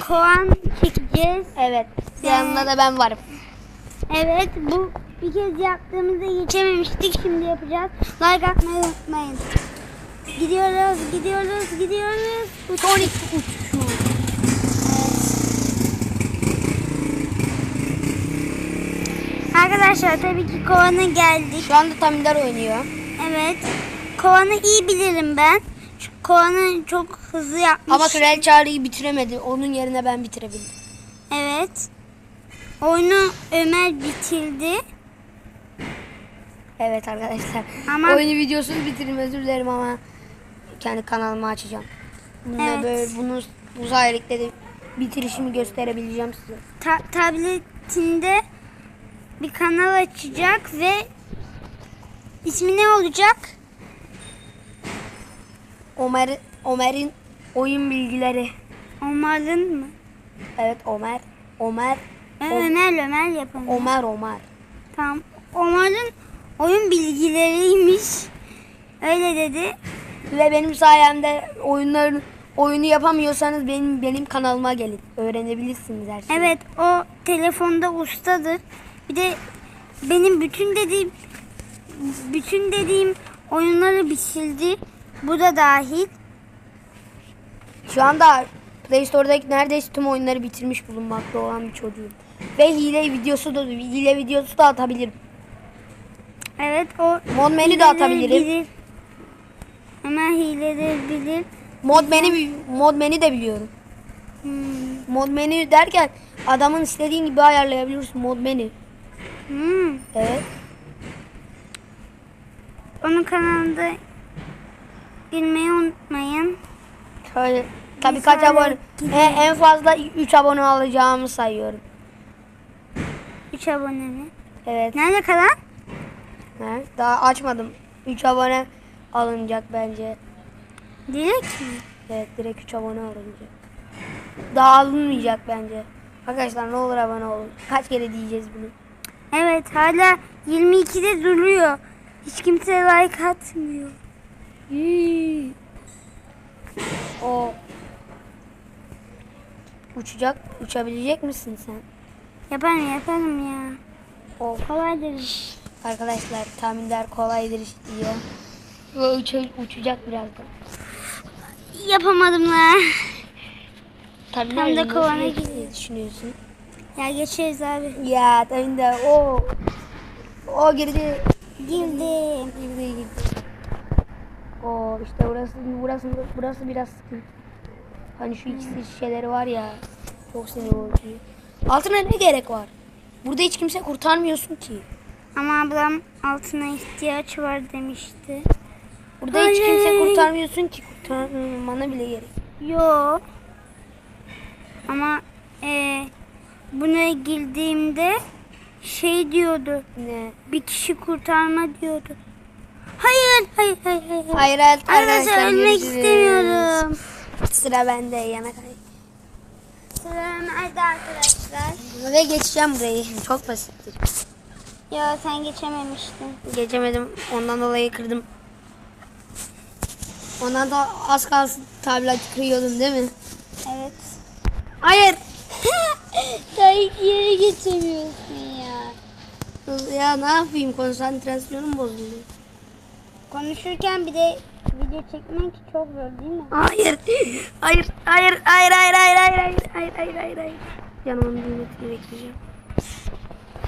kovan çekeceğiz. Evet. Yanında da ben varım. Evet bu bir kez yaptığımızda geçememiştik. Şimdi yapacağız. Like atmayı unutmayın. Gidiyoruz, gidiyoruz, gidiyoruz. Sonic uçuşu. Arkadaşlar tabii ki kovana geldik. Şu anda Tamiler oynuyor. Evet. Kovanı iyi bilirim ben. Kovanı çok hızlı yapmış. Ama Kraliçe Çağrı'yı bitiremedi. Onun yerine ben bitirebildim. Evet. Oyunu Ömer bitirdi. Evet arkadaşlar. Ama- Oyunu videosunu bitirdim özür dilerim ama kendi kanalımı açacağım. Bununla Evet. böyle bunu bu sayede de bitirişimi gösterebileceğim size. Ta- tabletinde bir kanal açacak ve ismi ne olacak? Ömer Ömer'in oyun bilgileri. Omar'ın mı? Evet Ömer. Ömer. Ömer Ömer yapalım. Ömer Ömer. Tamam. Omar'ın oyun bilgileriymiş. Öyle dedi. Ve benim sayemde oyunların oyunu yapamıyorsanız benim benim kanalıma gelin. Öğrenebilirsiniz her şeyi. Evet o telefonda ustadır. Bir de benim bütün dediğim bütün dediğim oyunları bitirdi. Bu da dahil. Şu anda Play Store'daki neredeyse tüm oyunları bitirmiş bulunmakta olan bir çocuğum. Ve hile videosu da hile videosu da atabilirim. Evet o Mod menü de atabilirim. bilir. Hemen hileleri bilir. Mod menü mod menü de biliyorum. Hmm. Mod menü derken adamın istediğin gibi ayarlayabiliyorsun mod menü. Hmm. Evet. Onun kanalında girmeyi unutmayın. Şöyle tabii kaç abone en, en fazla 3 abone alacağımı sayıyorum. 3 abone mi? Evet. Nerede kalan? He, daha açmadım. 3 abone alınacak bence. Direkt mi? Evet direkt 3 abone alınacak. Daha alınmayacak bence. Arkadaşlar ne olur abone olun. Kaç kere diyeceğiz bunu? Evet hala 22'de duruyor. Hiç kimse like atmıyor. Yii. O uçacak, uçabilecek misin sen? Yaparım yaparım ya. O Kolaydır. arkadaşlar tahminler kolaydır diyor. Ve uça- uçacak birazdan. Yapamadım la. Tahminler Tam da kovana geçtiğini gidiyor. düşünüyorsun? Ya geçeriz abi. Ya tahminler o o girdi. Girdim. Girdi girdi. O işte burası burası burası biraz sıkıntı. Hani şu ikisi şeyleri var ya çok sinir bozucu. Altına ne gerek var? Burada hiç kimse kurtarmıyorsun ki. Ama ablam altına ihtiyaç var demişti. Burada hiç Hayır. kimse kurtarmıyorsun ki. Kurtarmana bile gerek. Yo. Ama e, buna girdiğimde şey diyordu. Ne? Bir kişi kurtarma diyordu. Hayır, hayır, hayır, hayır. Hayır evet, Arkadaşlar ölmek istemiyorum. Sıra bende yana kay. Sıra nerede arkadaşlar? Ve geçeceğim burayı. Çok basittir. Yo sen geçememiştin. Geçemedim. Ondan dolayı kırdım. Ondan da az kalsın tablet kırıyordum değil mi? Evet. Hayır. Sen ilk yere geçemiyorsun ya. Ya ne yapayım konsantrasyonum bozuldu. Konuşurken bir de video çekmek çok zor değil mi? Hayır. Hayır. Hayır. Hayır. Hayır. Hayır. Hayır. Hayır. Hayır. Hayır. Hayır. Hayır. Yanımın düğmesini bekleyeceğim.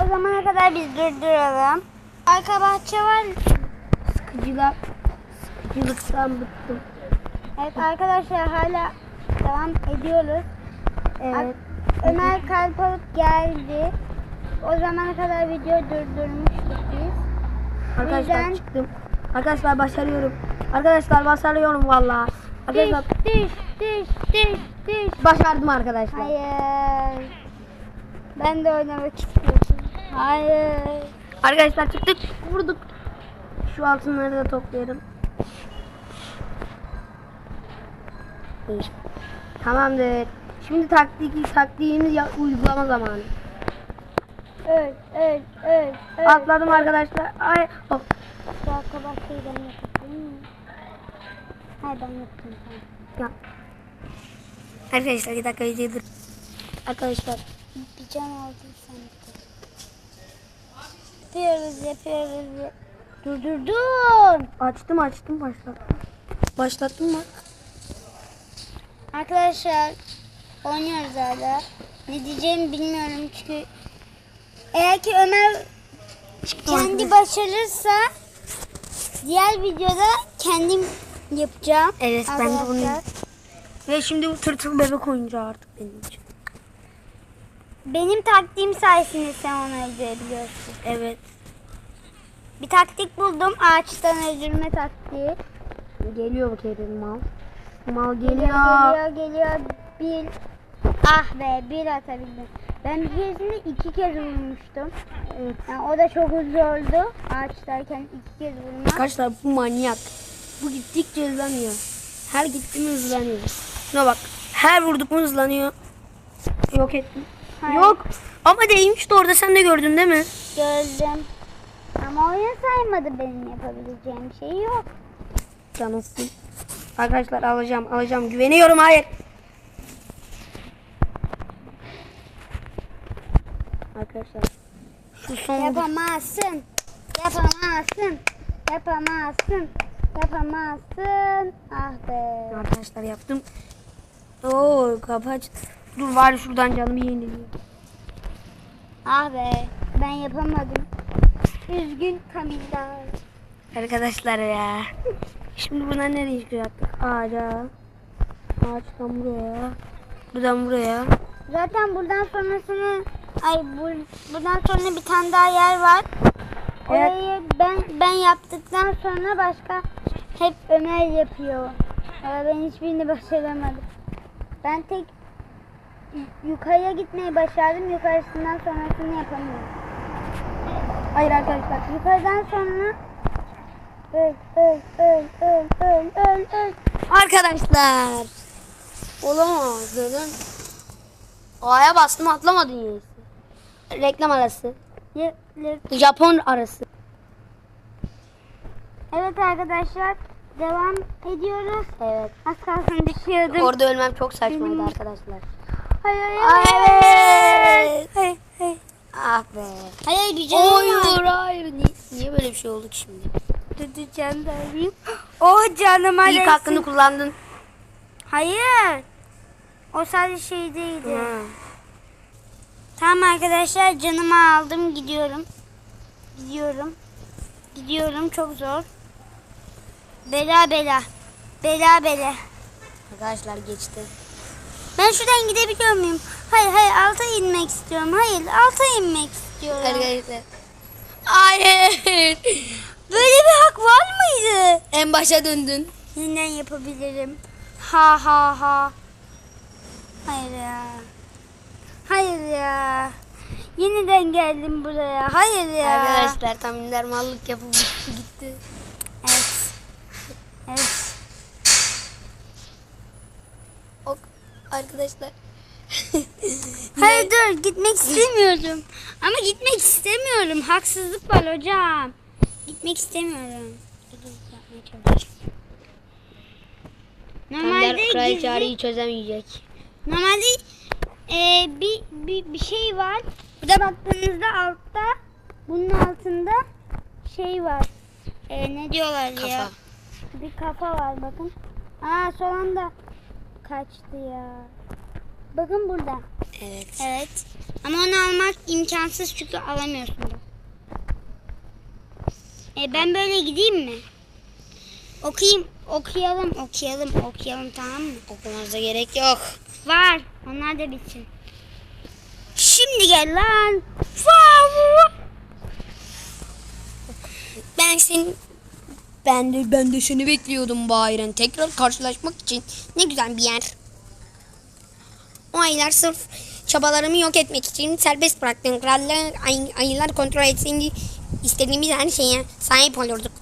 O zamana kadar biz durduralım. Arka bahçe var. Sıkıcılar. Sıkıcılıktan bıktım. Evet arkadaşlar hala devam ediyoruz. Evet. Ömer kalp alıp geldi. O zamana kadar video durdurmuştuk biz. Arkadaşlar Bizden- çıktım. Arkadaşlar başarıyorum. Arkadaşlar başarıyorum vallahi. Düş, Arkadaşlar düş, düş, düş, düş. başardım arkadaşlar. Hayır. Ben de oynamak istiyorum. Hayır. Arkadaşlar çıktık. Vurduk. Şu altınları da toplayalım. Tamamdır. Şimdi taktik taktiğimiz ya, uygulama zamanı. Öl, öl, öl. Atladım arkadaşlar. Ay. Hop. Şu arka bahçeyi ben yapayım mı? Hayır ben yapayım. tamam. Ya. Arkadaşlar bir dakika videoyu dur. Arkadaşlar Bir can aldın sanki. Yapıyoruz yapıyoruz. Dur dur dur. açtım açtım başlattım. Başlattım mı? Arkadaşlar oynuyoruz hala. Ne diyeceğimi bilmiyorum çünkü eğer ki Ömer kendi başarırsa diğer videoda kendim yapacağım. Evet, ben de bunu- Ve şimdi bu tırtıl bebek oyuncağı artık benim için. Benim taktiğim sayesinde sen onu öldürebiliyorsun. Evet. Bir taktik buldum. Ağaçtan öldürme taktiği. Geliyor bu kere mal. Mal Geliyor, geliyor. geliyor, geliyor. Bir. Ah be, bir atabildim. Ben bir keresinde iki kez vurmuştum. Evet. Yani o da çok oldu. Ağaçtayken iki kez vurmak. Arkadaşlar bu manyak. Bu gittikçe hızlanıyor. Her gittiğim hızlanıyor. Şuna bak. Her vurduk mu hızlanıyor. Yok ettim. Hayır. Yok. Ama değmişti orada sen de gördün değil mi? Gördüm. Ama oyun saymadı benim yapabileceğim şey yok. Canısın. Arkadaşlar alacağım alacağım. Güveniyorum hayır. Arkadaşlar. Şu son Yapamazsın. Yapamazsın. Yapamazsın. Yapamazsın. Ah be. Arkadaşlar yaptım. Oo kapı aç. Dur var şuradan canımı yenileyim. Ah be. Ben yapamadım. Üzgün Kamiller. Arkadaşlar ya. Şimdi buna nereye çıkacaktık? Ağaca. Ağaçtan buraya. Buradan buraya. Zaten buradan sonrasını ay bu, buradan sonra bir tane daha yer var. Evet. Orayı ben ben yaptıktan sonra başka hep Ömer yapıyor. Ama ben hiçbirini başaramadım. Ben tek yukarıya gitmeyi başardım. Yukarısından sonrasını yapamıyorum. Hayır arkadaşlar. Yukarıdan sonra öl öl öl öl öl öl öl. Arkadaşlar. Olamaz dedim. A'ya bastım atlamadın ya. Reklam arası. Ye- le- Japon arası. Evet arkadaşlar devam ediyoruz. Evet. Az kalsın düşüyordum. Orada ölmem çok saçmaydı arkadaşlar. Hayır hayır Evet. hayır. hayır. Ah be. Hayır canım Hayır hayır. Niye, niye böyle bir şey oldu ki şimdi? Dur can da alayım. Oh canım İlk hakkını kullandın. Hayır. O sadece şey değildi. Hı. Tamam arkadaşlar canımı aldım gidiyorum. Gidiyorum. Gidiyorum çok zor. Bela bela. Bela bela. Arkadaşlar geçti. Ben şuradan gidebiliyor muyum? Hayır hayır alta inmek istiyorum. Hayır alta inmek istiyorum. Arkadaşlar. Hayır. Böyle bir hak var mıydı? En başa döndün. Yeniden yapabilirim. Ha ha ha. Hayır ya. Hayır ya. Yeniden geldim buraya. Hayır ya. Arkadaşlar tahminler mallık yapıp gitti. Evet. Evet. Ok, arkadaşlar. Hayır dur gitmek istemiyorum. Ama gitmek istemiyorum. Haksızlık var hocam. Gitmek istemiyorum. Normalde kraliçe gizli, arayı çözemeyecek. normalde e, bir, bir, bir şey var. Burada baktığınızda altta bunun altında şey var. E, ne diyorlar ya? Kafa. Bir kafa var bakın. Aa son anda kaçtı ya. Bakın burada. Evet. Evet. Ama onu almak imkansız çünkü alamıyorsun da. E ben böyle gideyim mi? Okuyayım, okuyalım, okuyalım, okuyalım tamam mı? Okumanıza gerek yok. Var. Onlar da bitsin. Şimdi gel lan. Ben senin ben de ben de seni bekliyordum Bayram. Tekrar karşılaşmak için ne güzel bir yer. O aylar sırf çabalarımı yok etmek için serbest bıraktın. Krallar ay, ayılar kontrol etsin istediğimiz her şeye sahip olurduk.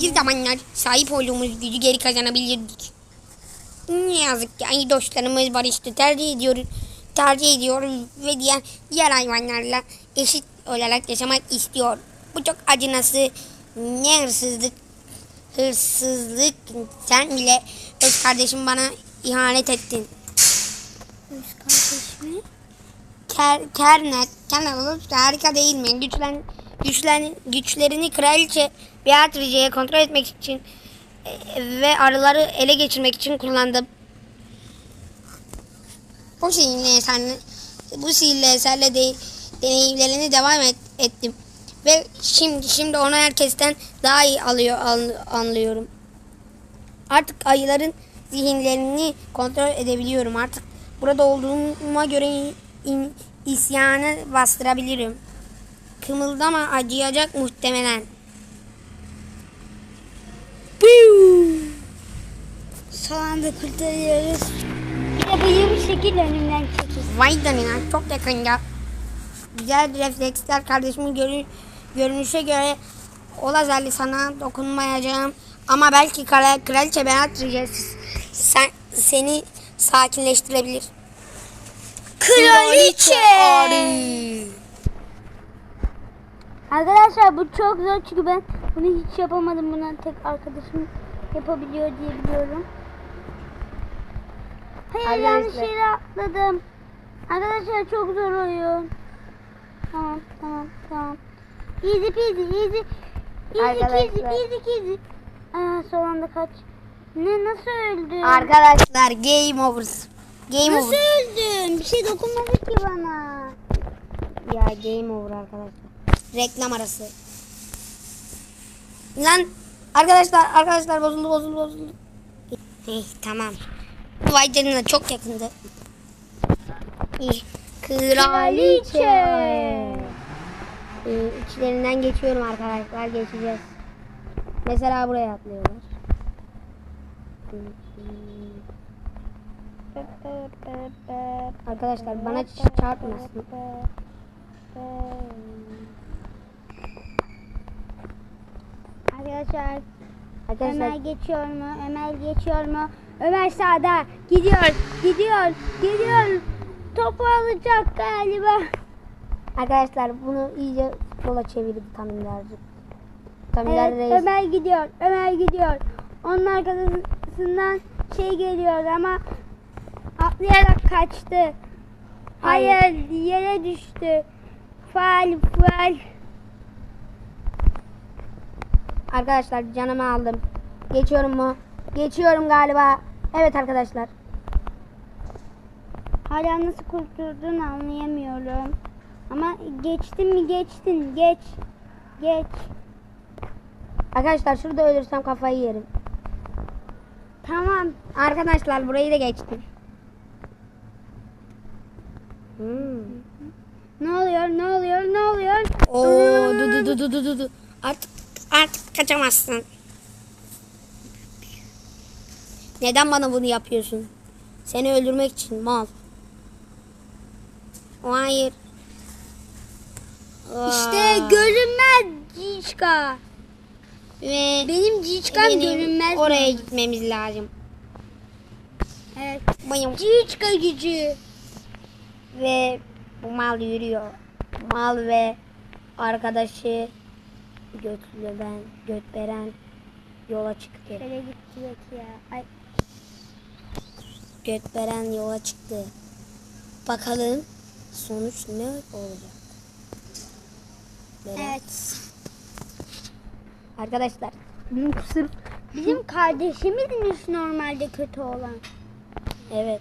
Bir zamanlar sahip olduğumuz gücü geri kazanabilirdik. Ne yazık ki ayı dostlarımız barıştı. Tercih ediyor, tercih ediyor ve diğer diğer hayvanlarla eşit olarak yaşamak istiyor. Bu çok acınası. Ne hırsızlık, hırsızlık. Sen bile öz kardeşim bana ihanet ettin. Üst kardeşimi. Ker, Kernet, Kernet olursa harika değil mi? Güçlen, güçlen, güçlerini kraliçe Beatrice'ye kontrol etmek için ve arıları ele geçirmek için kullandım. Bu sihirli eserle, bu sihirli eserle de, deneyimlerini devam et, ettim. Ve şimdi şimdi onu herkesten daha iyi alıyor an- anlıyorum. Artık ayıların zihinlerini kontrol edebiliyorum. Artık burada olduğuma göre in- isyanı bastırabilirim. Kımıldama acıyacak muhtemelen. Son anda kurtarıyoruz. Bir de bıyığı bir şekil önümden çekil. Vay canına çok yakında. Güzel refleksler kardeşimin görü- görünüşe göre o lazerli sana dokunmayacağım. Ama belki kral, kraliçe Beatrice sen, seni sakinleştirebilir. Arı. Arkadaşlar bu çok zor çünkü ben bunu hiç yapamadım. Bunu tek arkadaşım yapabiliyor diye biliyorum. Hayır yanlış Arkadaşlar- yere atladım. Arkadaşlar çok zor oyun. Tamam tamam tamam. Easy peasy easy. Easy peasy easy peasy. Aa, son anda kaç. Ne nasıl öldün? Arkadaşlar game over. Game nasıl over. öldün? Bir şey dokunmadı ki bana. Ya game over arkadaşlar. Reklam arası. Lan arkadaşlar arkadaşlar bozuldu bozuldu bozuldu. Eh, tamam. Vay canına çok yakındı. Kraliçe. Ee, içlerinden geçiyorum arkadaşlar geçeceğiz. Mesela buraya atlıyorlar. Arkadaşlar bana çarpmasın. Arkadaşlar Arkadaşlar Ömer geçiyor mu? Ömer geçiyor mu? Ömer sağda. Gidiyor. Gidiyor. Gidiyor. Topu alacak galiba. Arkadaşlar bunu iyice sola çevirdi Tamirlerci. Tamirler Evet, reis. Ömer gidiyor. Ömer gidiyor. Onun arkasından şey geliyor ama atlayarak kaçtı. Hayır, yere düştü. Faal, faal. Arkadaşlar canımı aldım. Geçiyorum mu? Geçiyorum galiba. Evet arkadaşlar. Hala nasıl kurtulduğunu anlayamıyorum. Ama geçtin mi geçtin. Geç. Geç. Arkadaşlar şurada ölürsem kafayı yerim. Tamam. Arkadaşlar burayı da geçtim. Hmm. Ne oluyor? Ne oluyor? Ne oluyor? Oo, du du du du du du du. Artık artık kaçamazsın. Neden bana bunu yapıyorsun? Seni öldürmek için mal. Hayır. İşte görünmez Ciçka. ve Benim Ciçkam benim görünmez. oraya mi? gitmemiz lazım. Evet. Bayım. Ciçka gücü. Ve bu mal yürüyor. Mal ve arkadaşı götlü ben götberen yola çıktı. Şöyle gitti ya. Ay. Götberen yola çıktı. Bakalım sonuç ne olacak? Berat. Evet. Arkadaşlar bizim sırf Bizim kardeşimizmiş normalde kötü olan. evet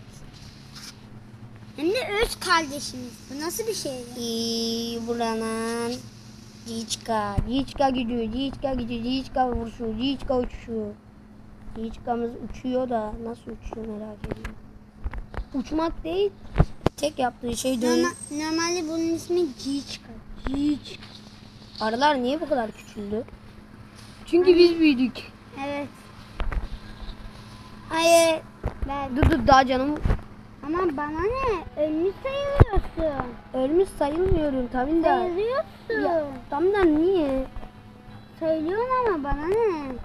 Hem de öz kardeşimiz. Bu nasıl bir şey ya? İyi buranın Ciçka, Ciçka gücü, Ciçka gücü, Ciçka vuruşu, Ciçka uçuşu. Ciçkamız uçuyor da nasıl uçuyor merak ediyorum. Uçmak değil, tek yaptığı şey dön. Normal, normalde bunun ismi Ciçka. Ciçka. Arılar niye bu kadar küçüldü? Çünkü biz büyüdük. Evet. Hayır. Ben. Dur dur daha canım Ama bana ne? Ölmüş sayılıyorsun. ölmüş sayılmıyorum tabii de. Sayılıyorsun. Ya, tam da niye? Söylüyorsun ama bana ne?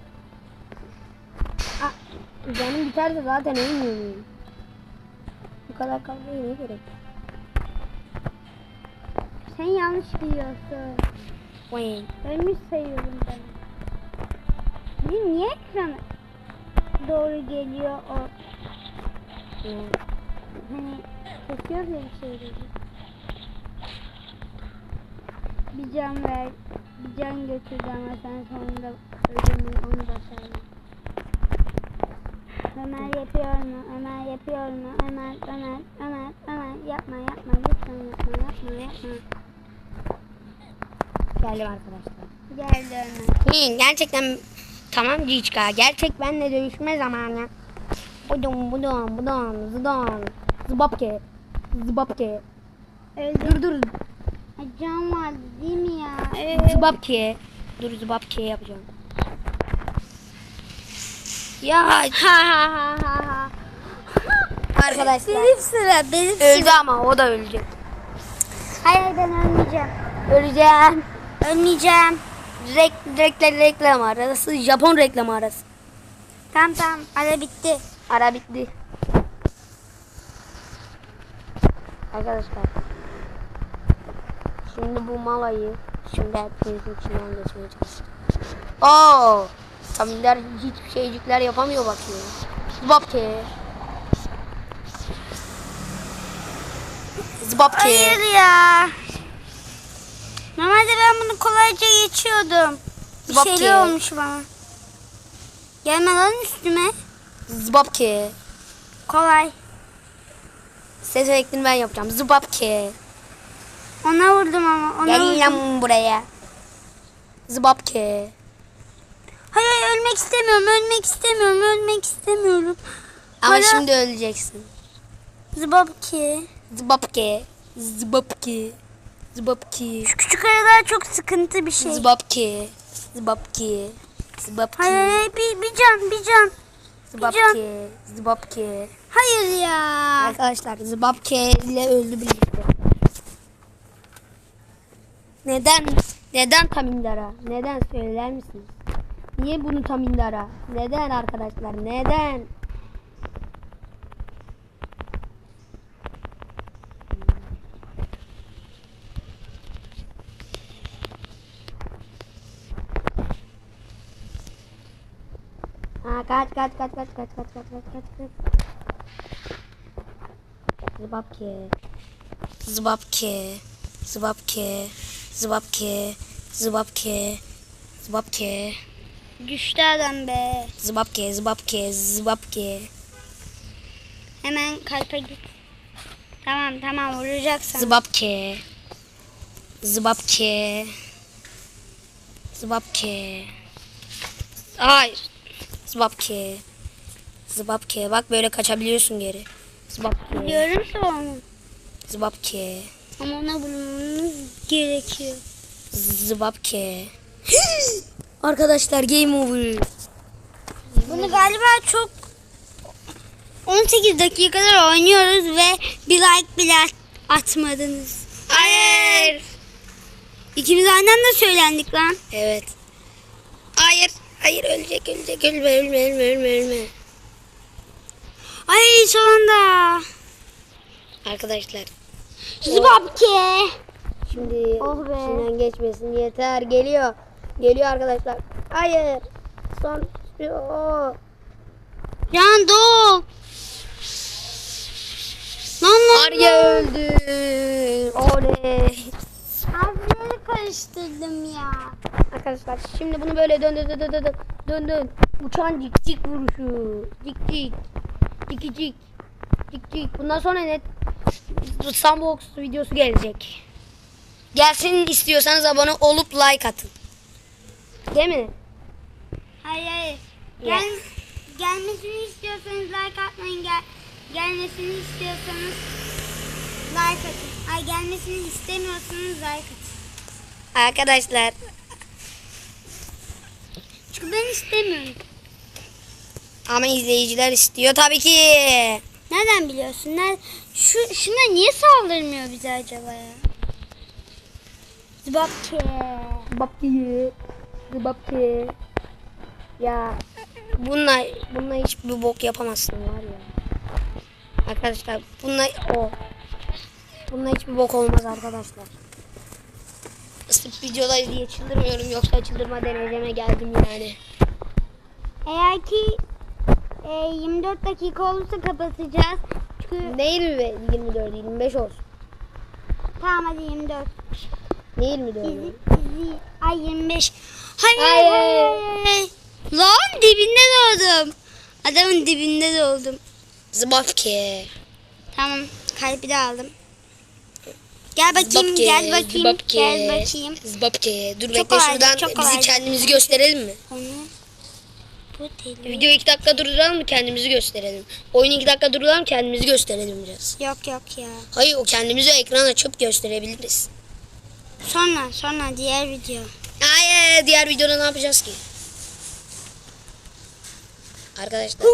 Canım biterse zaten ölmüyor muyum? Bu kadar kavgaya ne gerek? Sen yanlış biliyorsun. Vay. Ölmüş sayıyorum ben. Bizim niye ekrana doğru geliyor o? Hı. Hani kesiyoruz ya bir şeyleri. Bir can ver, bir can götürdü ama sen sonunda öldürmeyi onu başardın. Ömer yapıyor mu? Ömer yapıyor mu? Ömer, Ömer, Ömer, Ömer yapma yapma lütfen yapma yapma yapma. Geldim arkadaşlar. Geldi Ömer. İyi, gerçekten tamam Ciçka. Gerçek benle dövüşme zamanı. Budum budum budum zıdam. Zıbapke. Zıbapke. Öldü. Dur dur. Ay, Can vardı değil mi ya? Zıbapke. Dur zıbapke yapacağım. Ya Ha ha ha ha arkadaşlar. Benim sıra benim Öldü ama o da ölecek. Hayır, ben ölmeyeceğim. Öleceğim. Ölmeyeceğim. Rek, reklam, reklam arası. Japon reklam arası. Tamam tamam ara bitti. Ara bitti. Arkadaşlar. Şimdi bu malayı şimdi hepinizin içinden geçmeye çalışacağım. Oo! Tamiller hiçbir şeycikler yapamıyor bakıyor. Zıbapke. Zıbapke. Hayır ya. Normalde ben bunu kolayca geçiyordum. Bir şeyler ki. olmuş bana. Gelme lan üstüme. Zıbapke. Kolay. Ses efektini ben yapacağım. Zıbapke. Ona vurdum ama. Ona Gel lan buraya. Zıbapke. Hayır hayır, ölmek istemiyorum. Ölmek istemiyorum. Ölmek istemiyorum. Ama Hala- şimdi öleceksin. Zıbapki. Zıbapke. Zıbapke. Zıbapke. Şu küçük aralar çok sıkıntı bir şey. Zıbapke. Zıbapke. Zıbapke. Hayır hayır hayır, bir, bir can bir can. Zıbapke. Zıbapke. Hayır ya. Arkadaşlar Zıbapke ile öldü birlikte. Neden? Neden Tamindara? Neden söyler misiniz? Niye bunu Tamindara? Neden arkadaşlar? Neden? Ha kaç kaç kaç kaç kaç kaç kaç kaç kaç kaç. Zıbapki. Zıbapki. Zıbapki. Zıbapki. Zıbapki. Zıbapki. Güçlü adam be. Zıbapki, zıbapki, zıbapki. Hemen kalpe git. Tamam tamam vuracaksın. Zıbapki. Zıbapki. Zıbapki. Hayır. Zıbapki. Zıbapki. Bak böyle kaçabiliyorsun geri. Zıbapki. Biliyorum sonra. Zıbapke. Ama ona vurmamız gerekiyor. Zıbapke. Arkadaşlar game over. Bunu galiba çok 18 dakikadır oynuyoruz ve bir like bile at- atmadınız. Hayır. İkimiz aynı anda söylendik lan. Evet. Hayır. Hayır ölecek ölecek. Ölme ölme ölme ölme ölme. Ay sonunda. Arkadaşlar. Zıbapke. Şimdi Oh be. içinden geçmesin yeter. Geliyor. Geliyor arkadaşlar. Hayır. Son. Oo. Can doğ. Lan lan. Arya öldü. Oley. Harfleri karıştırdım ya. Arkadaşlar şimdi bunu böyle dön dön dön dön dön dön dön. Uçan cik cik vuruşu. Cik cik. Cik cik. Cik cik. Bundan sonra net sandbox videosu gelecek. Gelsin istiyorsanız abone olup like atın. Değil mi? Hayır hayır. Gel, gelmesini istiyorsanız like atmayın. Gel, gelmesini istiyorsanız like atın. Ay gelmesini istemiyorsanız like atın. Arkadaşlar Çünkü ben istemiyorum. ama izleyiciler istiyor tabii ki. Nereden biliyorsun? Ner Şu, şuna niye saldırmıyor bize acaba ya? Zıbapke. Babki. Babki. Ya bununla bununla hiçbir bok yapamazsın var ya. Arkadaşlar bununla o. Bununla hiçbir bok olmaz arkadaşlar. Sırf videodayız diye çıldırmıyorum yoksa çıldırma dereceme geldim yani. Eğer ki e, 24 dakika olursa kapatacağız. Ne 20, 24 25 olsun. tamam hadi 24. Ne 24? İzi, izi. Ay 25. Hayır Hayır. hayır. hayır. Lan dibinde doğdum. Adamın dibinde doğdum. Zbapke. Tamam kalbi de aldım. Gel bakayım gel bakayım gel bakayım. Zbapke. Dur Çok bekle kolaydı, şuradan çok bizi kolaydı. kendimizi gösterelim mi? Onu. Video 2 dakika durduralım mı kendimizi gösterelim. Oyun 2 dakika durduralım kendimizi gösterelim biraz. Yok yok ya. Hayır o kendimizi ekran açıp gösterebiliriz. Sonra sonra diğer video. Hayır diğer videoda ne yapacağız ki? Arkadaşlar.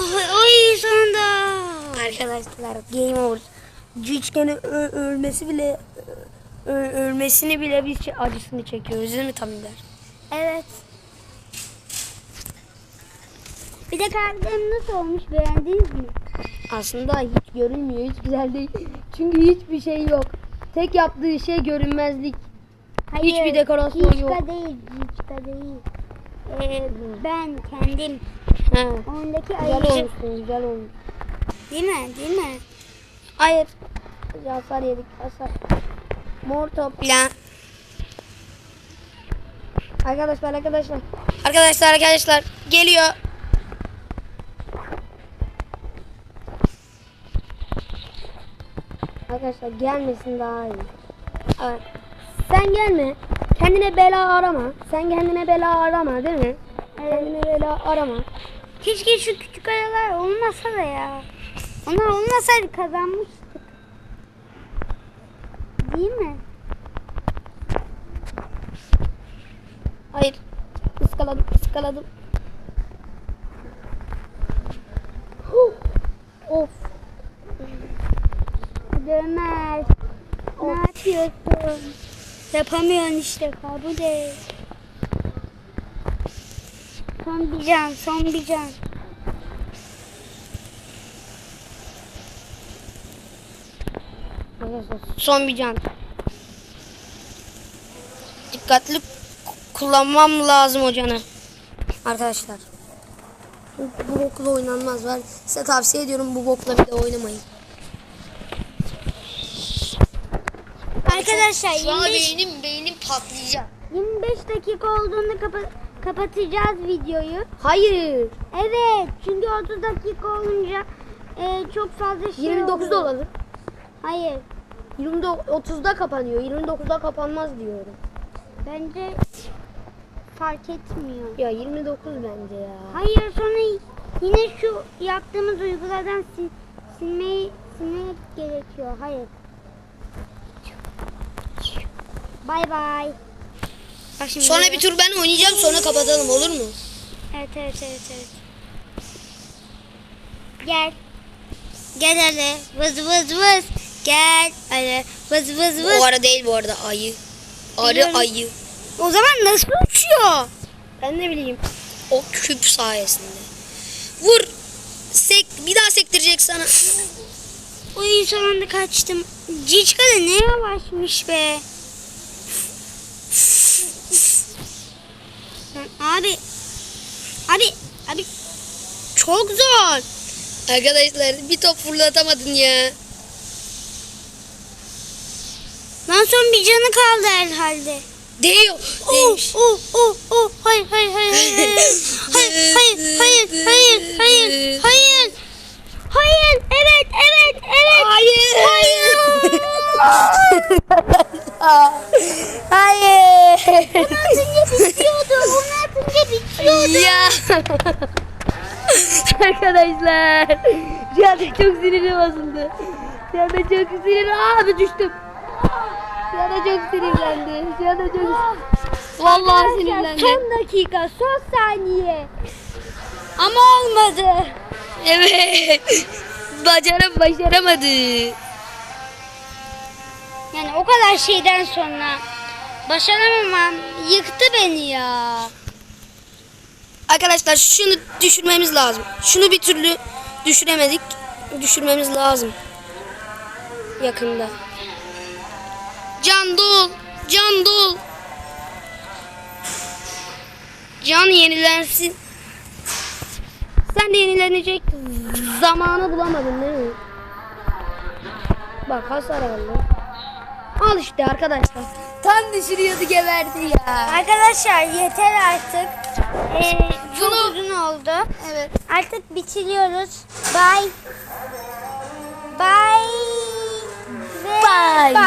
Ay, ay sonunda. Arkadaşlar game over. Üçgenin ölmesi bile ölmesini bile biz acısını çekiyoruz değil mi Tamiler? Evet. Bir de kalbim nasıl olmuş beğendiniz mi? Aslında hiç görünmüyor, hiç güzel değil. Çünkü hiçbir şey yok. Tek yaptığı şey görünmezlik. Hiçbir dekorasyon Hiçka yok. değil, hiçka değil. Ee, ben kendim ondaki Güzel ayıcık. olmuşsun, güzel olmuş. Değil mi? Değil mi? Hayır. Hasar yedik, hasar. Mor top. Plan. Arkadaşlar, arkadaşlar. Arkadaşlar, arkadaşlar. Geliyor. Arkadaşlar gelmesin daha iyi. Evet. Sen gelme. Kendine bela arama. Sen kendine bela arama değil mi? Kendine bela arama. Keşke şu küçük aralar olmasa da ya. Onlar olmasaydı kazanmıştık. Değil mi? Hayır. Iskaladım, ıskaladım. Huh. Of. Hadi Ömer. Ne yapıyorsun? Yapamıyorsun işte kabul et. Son bir can, son bir can. Son bir can. Dikkatli kullanmam lazım o canı. Arkadaşlar. Bu, bu bokla oynanmaz. Ben size tavsiye ediyorum bu bokla bir de oynamayın. Arkadaşlar Şu an 25, beynim beynim patlayacak. 25 dakika olduğunda kapa- kapatacağız videoyu. Hayır. Evet çünkü 30 dakika olunca e, çok fazla şey 29'da oluyor. olalım. Hayır 20 30'da kapanıyor. 29'da kapanmaz diyorum. bence fark etmiyor. Ya 29 bence ya. Hayır sonra yine şu yaptığımız uyguladan sil, silmeyi silmek gerekiyor. Hayır. Bay bay. Bak şimdi Sonra bir tur ben oynayacağım sonra kapatalım olur mu? Evet evet evet evet. Gel. Gel hele. Vız vız vız. Gel hele. Vız vız vız. O ara değil bu arada ayı. Arı Biliyorum. ayı. O zaman nasıl uçuyor? Ben ne bileyim. O küp sayesinde. Vur. Sek, bir daha sektirecek sana. Uy son anda kaçtım. Ciçka da ne yavaşmış be. Abi. Abi. Abi. Çok zor. Arkadaşlar bir top fırlatamadın ya. Lan son bir canı kaldı herhalde. Değil. Oh, oh, değilmiş. Oh, oh, oh, oh. Hayır, hayır, hayır, hayır. hayır, hayır, hayır, hayır, hayır, hayır. Hayır, evet, evet, evet. Hayır. Hayır. Hayır. Atınca bitiyordu, bunu atınca bitiyordu. ya. Arkadaşlar. Şu anda çok sinirim bozuldu. Şu anda çok sinirli. Abi düştüm. Şu anda çok sinirlendi. Şu anda çok Vallahi Arkadaşlar, sinirlendi. Son dakika, son saniye. Ama olmadı. Evet. Bacarım başaramadı. O kadar şeyden sonra başaramamam yıktı beni ya. Arkadaşlar şunu düşürmemiz lazım. Şunu bir türlü düşüremedik. Düşürmemiz lazım. Yakında. Can dol. Can dol. Can yenilensin. Sen de yenilenecek zamanı bulamadın değil mi? Bak hasar aldı. Al işte arkadaşlar. Tam düşürüyordu geberdi ya. Arkadaşlar yeter artık. Ee, çok uzun oldu. Evet. Artık bitiriyoruz. Bye. Bye. Ve Bye. Bye.